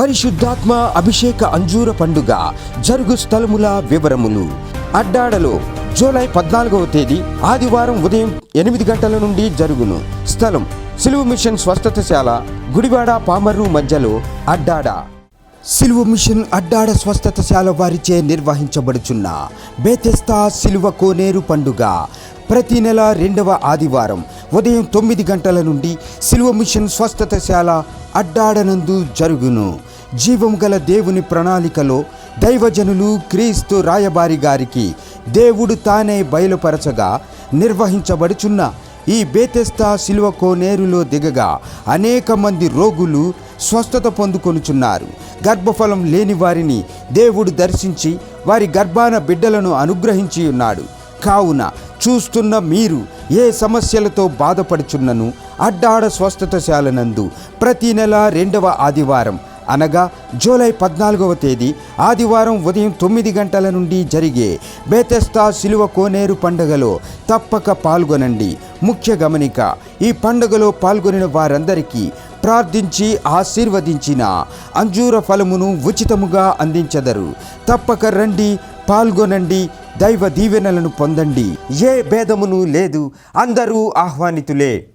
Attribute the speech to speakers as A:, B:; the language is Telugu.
A: పరిశుద్ధాత్మ అభిషేక అంజూర పండుగ జరుగు స్థలముల వివరములు. అడ్డాడలో జూలై పద్నాలుగవ తేదీ ఆదివారం ఉదయం ఎనిమిది గంటల నుండి జరుగును. స్థలం సిలువ మిషన్ స్వస్థతశాల గుడివాడ పామర్రు మధ్యలో అడ్డాడ. సిలువ మిషన్ అడ్డాడ స్వస్థతశాల వారిచే నిర్వహించబడుచున్న బేతెస్తా సిలువ కోనేరు పండుగ ప్రతి నెల రెండవ ఆదివారం ఉదయం తొమ్మిది గంటల నుండి సిలువ మిషన్ స్వస్థతశాల అడ్డాడనందు జరుగును. జీవం గల దేవుని ప్రణాళికలో దైవజనులు క్రీస్తు రాయబారి గారికి దేవుడు తానే బయలుపరచగా నిర్వహించబడుచున్న ఈ బేతెస్తా శిలువ కోనేరులో దిగగా అనేక మంది రోగులు స్వస్థత పొందుకొనుచున్నారు. గర్భఫలం లేని వారిని దేవుడు దర్శించి వారి గర్భాన బిడ్డలను అనుగ్రహించి ఉన్నాడు. కావున చూస్తున్న మీరు ఏ సమస్యలతో బాధపడుచున్నను అడ్డాడ స్వస్థతశాలనందు ప్రతి నెల రెండవ ఆదివారం అనగా జూలై పద్నాలుగవ తేదీ ఆదివారం ఉదయం తొమ్మిది గంటల నుండి జరిగే బేతెస్తా శిలువ కోనేరు పండుగలో తప్పక పాల్గొనండి. ముఖ్య గమనిక ఈ పండుగలో పాల్గొనిన వారందరికీ ప్రార్థించి ఆశీర్వదించిన అంజూర ఫలమును ఉచితముగా అందించదరు. తప్పక రండి పాల్గొనండి దైవ దీవెనలను పొందండి. ఏ భేదమును లేదు అందరూ ఆహ్వానితులే.